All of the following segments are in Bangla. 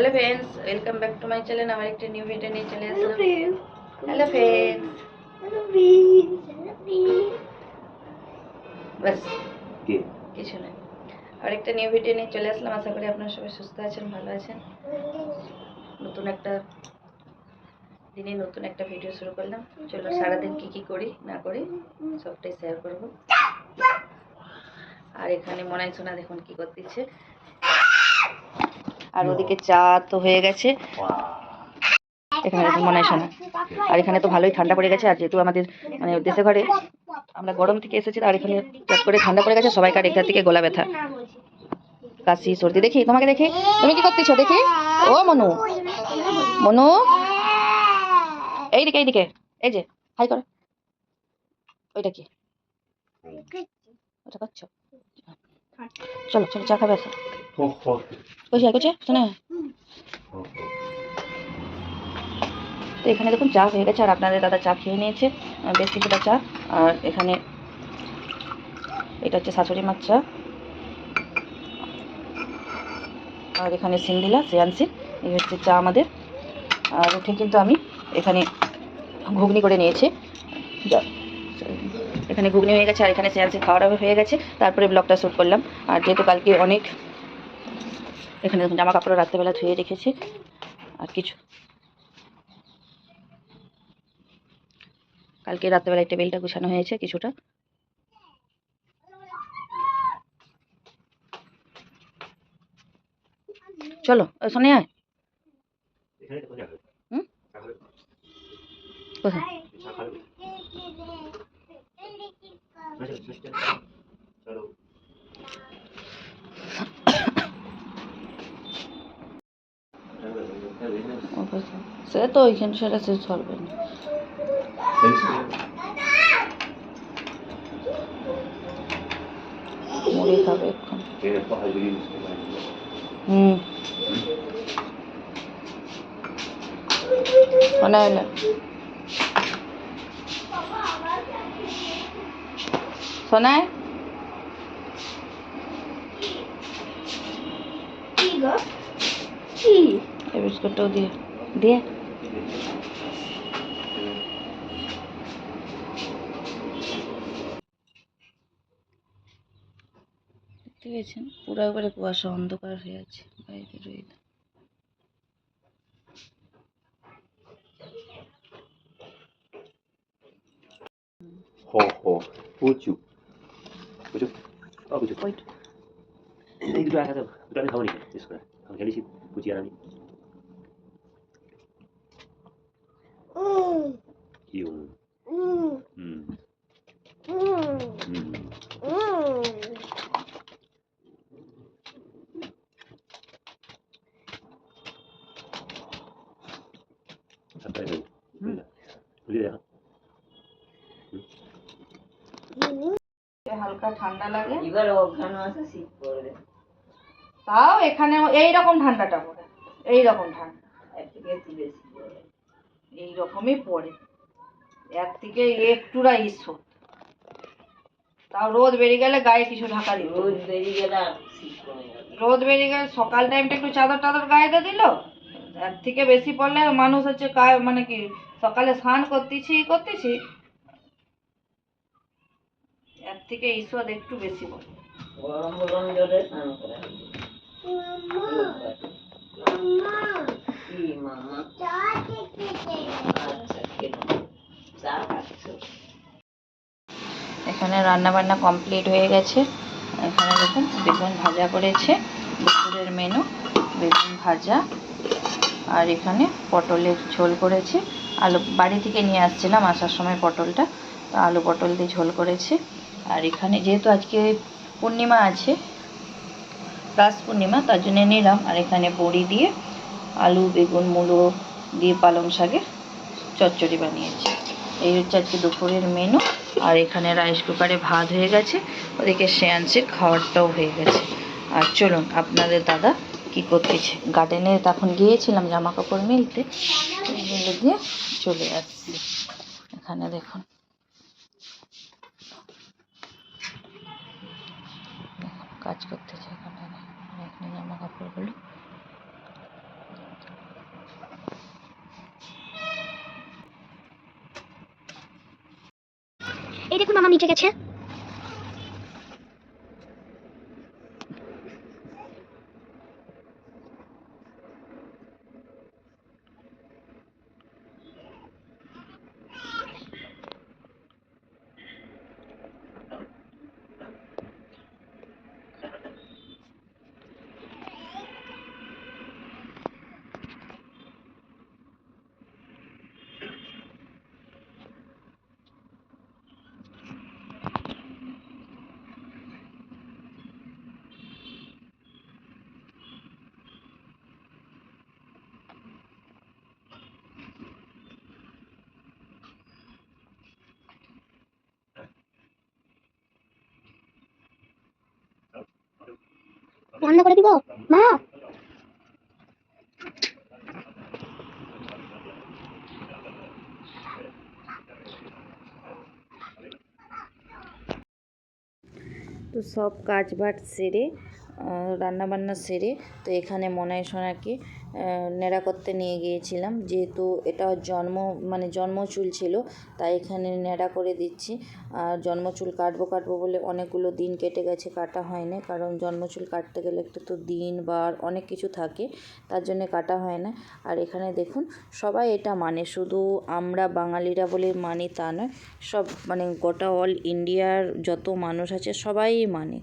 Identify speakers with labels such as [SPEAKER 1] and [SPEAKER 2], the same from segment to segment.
[SPEAKER 1] Hello friends welcome back to my channel আমার একটা নিউ ভিডিও নিয়ে চলে আসলাম। হ্যালো ফ্রেন্ডস বাস
[SPEAKER 2] কে?
[SPEAKER 1] কিছু নয় আর একটা নিউ ভিডিও নিয়ে চলে আসলাম। আশা করি আপনারা সবাই সুস্থ আছেন ভালো আছেন। নতুন একটা দিনে নতুন একটা ভিডিও শুরু করলাম। চলো সারাদিন কি কি করি না করি সবটাই শেয়ার করব। আর এখানে মনাই সোনা দেখুন কি করতেছে। আর ওদিকে চা তো হয়ে গেছে। এখানে দেখুন মনাই সোনা আর এখানে তো ভালোই ঠান্ডা পড়ে গেছে আর যেহেতু আমাদের মানে দেশে ঘরে আমরা গরম থেকে এসেছি আর এখানে চট করে ঠান্ডা পড়ে গেছে সবাইকার এখান থেকে গোলা ব্যথা। কাশি সর্দি দেখি তোমাকে দেখি। তুমি কি করতেছো দেখি? ও মনু। মনু? এইদিকে এইদিকে। এই যে হাই করো। ওইটা কি? ওটা করছ? চলো চলো চা খাবে
[SPEAKER 2] হো
[SPEAKER 1] কইছে কইছে শোনে। তো এখানে দেখুন চা হয়ে গেছে আর আপনাদের দাদা চা খেয়ে নিয়েছে বেশ কিছুটা চা। আর এখানে এটা হচ্ছে শাশুড়ি মাছ চা। আর এখানে সিন্দিলা শ্রেয়াংশী এই হচ্ছে চা আমাদের। আর উঠে কিন্তু আমি এখানে ঘুগনি করে নিয়েছি। যা- এখানে ঘুগনি হয়ে গেছে আর এখানে শ্রেয়াংশী খাওয়া দাওয়া হয়ে গেছে। তারপরে ব্লগটা শ্যুট করলাম। আর যেহেতু কালকে অনেক এখানে জামা কাপড় রাত্রেবেলা ধুয়ে রেখেছি। আর কিছু কালকে রাত্রেবেলায় টেবিলটা গুছানো হয়েছে কিছুটা। চলো শোনে আয়? কোথায়
[SPEAKER 2] চা খাবে? আচ্ছা, আচ্ছা, আচ্ছা। চলো
[SPEAKER 1] ও কথা। সে তো ওইখানে সেটা শেষ হবে না। শোনায় এই বিস্কুটটাও দিয়ে দিয়ে। দেখতে পেয়েছেন? পুরো একবারে কুয়াশা অন্ধকার হয়ে আছে বাইরে রইল
[SPEAKER 2] হো হো পুচু ও পুচু
[SPEAKER 1] ওইটা
[SPEAKER 2] এই দুটো একা দাও দুটো আমি খাব নি বেশ করে আমি খেলেছি পুচি আর আমি ইউ হুম হুম সাতটায় যাব
[SPEAKER 1] হুম।
[SPEAKER 2] খুলে দেখা
[SPEAKER 1] হালকা ঠান্ডা লাগে?
[SPEAKER 3] এবার আছে শীত পড়বে।
[SPEAKER 1] তাও এখানে এই রকম ঠান্ডাটা পড়ে। এই রকম ঠান্ডা
[SPEAKER 3] একটু বেশি পড়বে
[SPEAKER 1] এই রকমই পড়ে একটুরা তাও রোদ বেরিয়ে গেলে গায়ে কিছু ঢাকা দিত
[SPEAKER 3] রোদ বেরিয়ে গেলে
[SPEAKER 1] রোদ বেরিয়ে গেলে সকাল টাইমটা একটু চাদর টাদর গায়ে দিয়ে দিল? এর থেকে বেশি পড়লে মানুষ হচ্ছে মানে কি সকালে স্নান করতেছি করতেছি থেকে ঈশ্বর একটু বেশি
[SPEAKER 3] খাচ্ছো
[SPEAKER 1] এখানে রান্না বান্না কমপ্লিট হয়ে গেছে। এখানে দেখুন, বেগুন ভাজা করেছে। দুপুরের মেনু বেগুন ভাজা। আর এখানে পটলের ঝোল করেছে। আলু, বাড়ি থেকে নিয়ে আসছিলাম, আসার সময় পটলটা। তো আলু পটল দিয়ে ঝোল করেছে। আর এখানে যেহেতু আজকে পূর্ণিমা আছে, রাস পূর্ণিমা, তার জন্য নিলাম। আর এখানে বড়ি দিয়ে আলু, বেগুন, মূলো দিয়ে পালং শাকের চচ্চড়ি বানিয়েছি। এই হচ্ছে আজকে দুপুরের মেনু আর এখানে রাইস কুকারে ভাত হয়ে গেছে, ওদিকে শ্রেয়াংশের খাওয়ারটাও হয়ে গেছে। আর চলুন, আপনাদের দাদা কি করতেছে? গার্ডেনে তখন গিয়েছিলাম জামা কাপড় মিলতে মিলে দিয়ে চলে আসছি। এখানে দেখুন। কাজ করতেছে আর এখানে জামা কাপড়গুলো এই
[SPEAKER 4] দেখুন মামা নিচে গেছে। রান্না করে দিব। মা!
[SPEAKER 1] তো সব কাজ বাট সেরে রান্না বান্না সেরে, তো এখানে মনায় সোনাকে নেড়া করতে নিয়ে গিয়েছিলাম। যেহেতু এটা জন্ম মানে জন্মচুল ছিল, তাই এখানে নেড়া করে দিচ্ছি। আর জন্মচুল কাটবো কাটবো বলে অনেকগুলো দিন কেটে গেছে, কাটা হয় না কারণ জন্মচুল কাটতে গেলে একটা তো দিন, বার অনেক কিছু থাকে, তার জন্যে কাটা হয় না। আর এখানে দেখুন, সবাই এটা মানে শুধু আমরা বাঙালিরা বলে মানি তা নয়, সব মানে গোটা অল ইন্ডিয়ার যত মানুষ আছে, সবাই মানে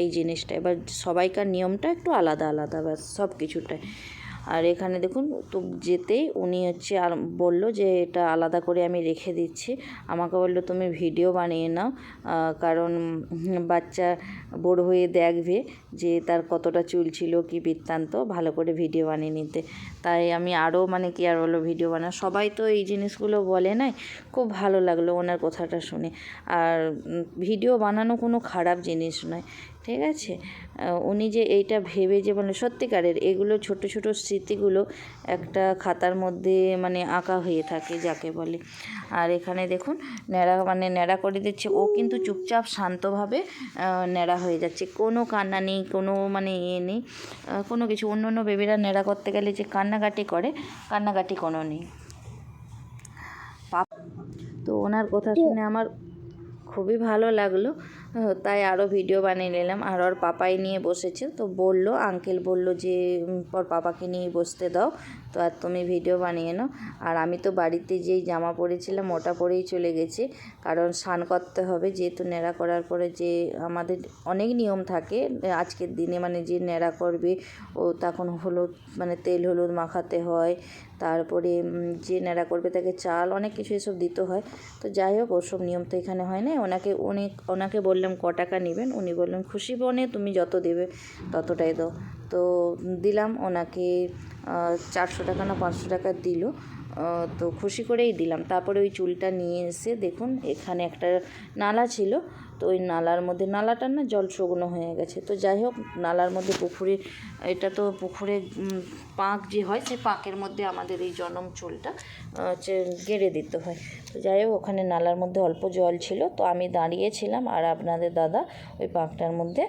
[SPEAKER 1] এই জিনিসটা। এবার সবাইকার নিয়মটা একটু আলাদা আলাদা, ব্যাস সব কিছুটাই আর এখানে দেখুন, তো যেতেই উনি হচ্ছে আর বলল যে এটা আলাদা করে আমি রেখে দিচ্ছি। আমাকে বলল, তুমি ভিডিও বানিয়ে নাও কারণ বাচ্চা বড় হয়ে দেখবে যে তার কতটা চুল ছিল, কি বৃত্তান্ত, ভালো করে ভিডিও বানিয়ে নিতে। তাই আমি আরও মানে কি আর বলো ভিডিও বানা সবাই তো এই জিনিসগুলো বলে নাই, খুব ভালো লাগল ওনার কথাটা শুনে। আর ভিডিও বানানো কোনো খারাপ জিনিস নয়। ঠিক আছে? উনি যে এইটা ভেবে যে মানে সত্যিকারের এগুলো ছোট ছোট স্মৃতিগুলো একটা খাতার মধ্যে মানে আঁকা হয়ে থাকে যাকে বলে। আর এখানে দেখুন ন্যাড়া মানে ন্যাড়া করে দিচ্ছে। ও কিন্তু চুপচাপ শান্তভাবে ন্যাড়া হয়ে যাচ্ছে। কোনো কান্না নেই কোনো মানে ইয়ে নেই কোনো কিছু। অন্য অন্য বেবিরা ন্যাড়া করতে গেলে যে কান্নাকাটি করে কান্নাকাটি কোনো নেই। তো ওনার কথা শুনে আমার খুবই ভালো লাগল। তাই আরও ভিডিও বানিয়ে নিলাম। আর ওর পাপাই নিয়ে বসেছে। তো বলল আঙ্কেল বলল যে ওর পাপাকে নিয়ে বসতে দাও। আর তুমি ভিডিও বানিয়ে নাও। আর আমি তো বাড়িতে যেই জামা পরেছিলাম, ওটা পরেই চলে গেছি। কারণ স্নান করতে হবে, যেহেতু নেড়া করার পরে যে আমাদের অনেক নিয়ম থাকে, আজকের দিনে মানে যে নেড়া করবে, ও তখন হলুদ মানে তেল হলুদ মাখাতে হয়। তারপরে যে নেড়া করবে তাকে চাল, অনেক কিছু এসব দিতে হয়। তো যাই হোক, ওসব নিয়ম তো এখানে হয় না। ওনাকে, উনি, ওনাকে বললাম, ক টাকা নেবেন? উনি বললেন, খুশি বনে, তুমি যত দেবে ততটাই দাও। তো দিলাম, ওনাকে চারশো টাকা না পাঁচশো টাকা দিল। তো খুশি করেই দিলাম। তারপরে ওই চুলটা নিয়ে এসে দেখুন, এখানে একটা নালা ছিল। তো ওই নালার মধ্যে নালাটা না জল শুকনো হয়ে গেছে। তো যাই হোক, নালার মধ্যে পুকুরে, এটা তো পুকুরে পাঁক যে হয়, সেই পাঁকের মধ্যে আমাদের এই জনম চুলটা হচ্ছে গেড়ে দিতে হয়। তো যাই হোক, ওখানে নালার মধ্যে অল্প জল ছিল। তো আমি দাঁড়িয়েছিলাম আর আপনাদের দাদা ওই পাঁকটার মধ্যে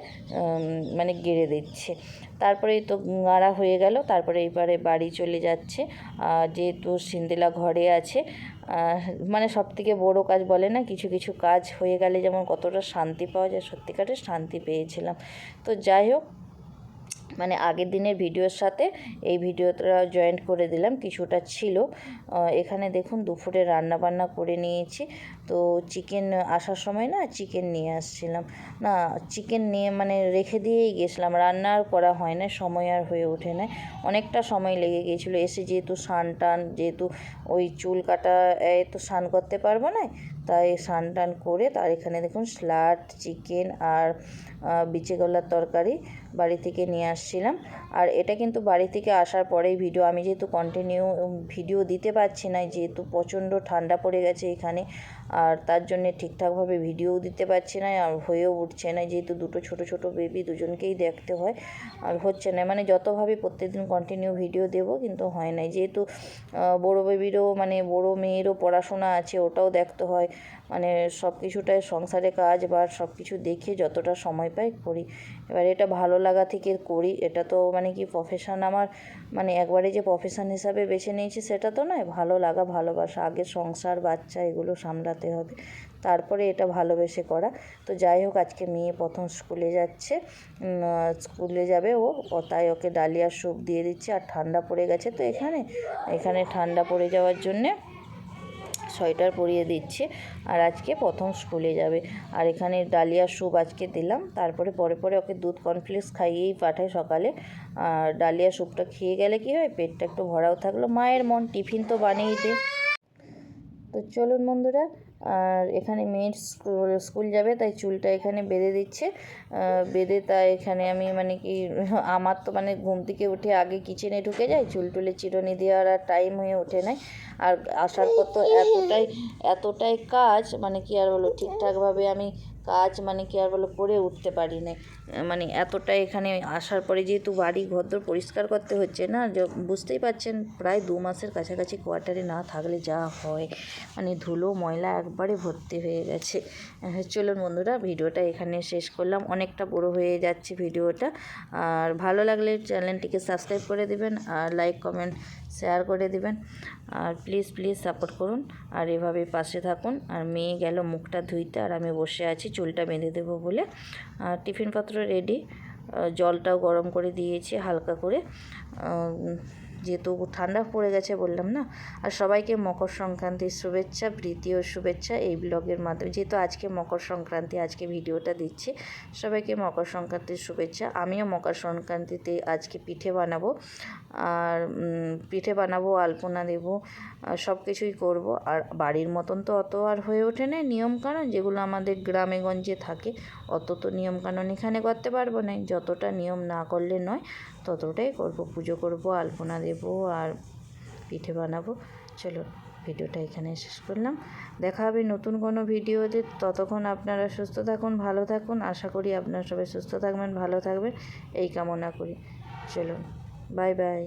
[SPEAKER 1] মানে গেড়ে দিচ্ছে। তারপরেই তো গাড়া হয়ে গেল, তারপরে এইবারে বাড়ি চলে যাচ্ছে। যেহেতু সিন্দেলা ঘরে আছে মানে সব থেকে বড়ো কাজ বলে না, কিছু কিছু কাজ হয়ে গেলে যেমন কতটা শান্তি পাওয়া যায়, সত্যিকারের শান্তি পেয়েছিলাম। তো যাই হোক মানে আগের দিনের ভিডিওর সাথে এই ভিডিওটা জয়েন্ট করে দিলাম, কিছুটা ছিল। এখানে দেখুন দুপুরে রান্না বান্না করে নিয়েছি। তো চিকেন আসার সময় না চিকেন নিয়ে আসছিলাম। না চিকেন নিয়ে মানে রেখে দিয়েই গেছিলাম। রান্না আর করা হয় না, সময় আর হয়ে ওঠে না। অনেকটা সময় লেগে গিয়েছিল এসে যেহেতু স্নান টান, যেহেতু ওই চুল কাটা তো স্নান করতে পারব না, তাই স্নান টান করে তার এখানে দেখুন স্যালাড চিকেন আর বিচে গলার তরকারি বাড়ি থেকে নিয়ে আসছিলাম। আর এটা কিন্তু বাড়ি থেকে আসার পরেই ভিডিও আমি যেহেতু কন্টিনিউ ভিডিও দিতে পারছি না, যেহেতু প্রচণ্ড ঠান্ডা পড়ে গেছে এখানে, আর তার জন্যে ঠিকঠাকভাবে ভিডিও দিতে পারছি না, আর হয়েও উঠছে না, যেহেতু দুটো ছোট ছোট বেবি দুজনকেই দেখতে হয়, আর হচ্ছে না মানে যতভাবে প্রত্যেকদিন কন্টিনিউ ভিডিও দেবো কিন্তু হয় না, যেহেতু বড়ো বেবিরও মানে বড়ো মেয়েরও পড়াশোনা আছে, ওটাও দেখতে হয় মানে সব কিছুটাই সংসারে কাজ, বা সব কিছু দেখে যতটা সময় পাই করি। এবার এটা ভালো লাগা থেকে করি। এটা তো মানে কি প্রফেশন আমার মানে একবারে যে প্রফেশন হিসাবে বেছে নিয়েছি সেটা তো নয়। ভালো লাগা, ভালোবাসা, আগে সংসার, বাচ্চা এগুলো সামলাতে হবে। তারপরে এটা ভালোবেসে করা। তো যাই হোক, আজকে মেয়ে প্রথম স্কুলে যাচ্ছে। স্কুলে যাবে ও। তাই ওকে ডালিয়ার স্যুপ দিয়ে দিচ্ছে। আর ঠান্ডা পড়ে গেছে তো এখানে। এখানে ঠান্ডা পড়ে যাওয়ার জন্যে সোয়েটার পরিয়ে দিচ্ছি। আর আজকে প্রথম স্কুলে যাবে। আর এখানে ডালিয়া স্যুপ আজকে দিলাম। তারপরে পরে পরে ওকে দুধ কর্নফ্লেক্স খাইয়েই পাঠাই সকালে। আর ডালিয়া স্যুপটা খেয়ে গেলে কি হয়? পেটটা একটু ভরাও থাকল। মায়ের মন টিফিন তো বানিয়েই দে তো চলুন বন্ধুরা আর এখানে মেয়ের স্কুল স্কুল যাবে, তাই চুলটা এখানে বেঁধে দিচ্ছে। বেঁধে তা এখানে আমি মানে কি, আমার তো মানে ঘুম থেকে উঠে আগে কিচেনে ঢুকে যাই, চুল টুলে চিরনি দেওয়ার আর টাইম হয়ে ওঠে নাই। আর আসার পর তো এতটাই এতটাই কাজ মানে কি আর বলো ঠিকঠাকভাবে আমি কাজ মানে কি আর বলো, করে উঠতে পারি না মানে এতটা এখানে আসার পরে যেহেতু বাড়ি ঘরদোর পরিষ্কার করতে হচ্ছে না বুঝতেই পারছেন, প্রায় দু মাসের কাছাকাছি কোয়ার্টারে না থাকলে যা হয়। মানে ধুলো, ময়লা একবারে ভর্তি হয়ে গেছে। চলুন বন্ধুরা, ভিডিওটা এখানে শেষ করলাম। অনেকটা বড় হয়ে যাচ্ছে ভিডিওটা। আর ভালো লাগলে চ্যানেলটিকে সাবস্ক্রাইব করে দেবেন, আর লাইক, কমেন্ট শেয়ার করে দিবেন। আর প্লিজ প্লিজ সাপোর্ট করুন। আর এভাবে পাশে থাকুন। আর মেয়ে গেল মুখটা ধুইতে, আর আমি বসে আছি চুলটা বেঁধে দেবো বলে। আর টিফিনপত্র রেডি জলটাও গরম করে দিয়েছি হালকা করে। যেহেতু ঠান্ডা পড়ে গেছে বললাম না। আর সবাইকে মকর সংক্রান্তির শুভেচ্ছা, প্রীতি ও শুভেচ্ছা এই ব্লগের মাধ্যমে। যেহেতু আজকে মকর সংক্রান্তি, আজকে ভিডিওটা দিচ্ছি, সবাইকে মকর সংক্রান্তির শুভেচ্ছা। আমিও মকর সংক্রান্তিতে আজকে পিঠে বানাবো। আর পিঠে বানাবো, আলপনা দেবো সব কিছুই করব। আর বাড়ির মতন তো অত আর হয়ে ওঠে না নিয়মকানুন, যেগুলো আমাদের গ্রামে গঞ্জে থাকে, অত তো নিয়মকানুন এখানে করতে পারব না। যতটা নিয়ম না করলে নয়, ততটাই করব। পুজো করব, আলপনা দেব আর পিঠে বানাবো। চলো ভিডিওটা এখানে শেষ করলাম। দেখা হবে নতুন কোনো ভিডিওতে। ততক্ষণ আপনারা সুস্থ থাকুন, ভালো থাকুন। আশা করি আপনারা সবাই সুস্থ থাকবেন, ভালো থাকবেন। এই কামনা করি। চলুন। Bye bye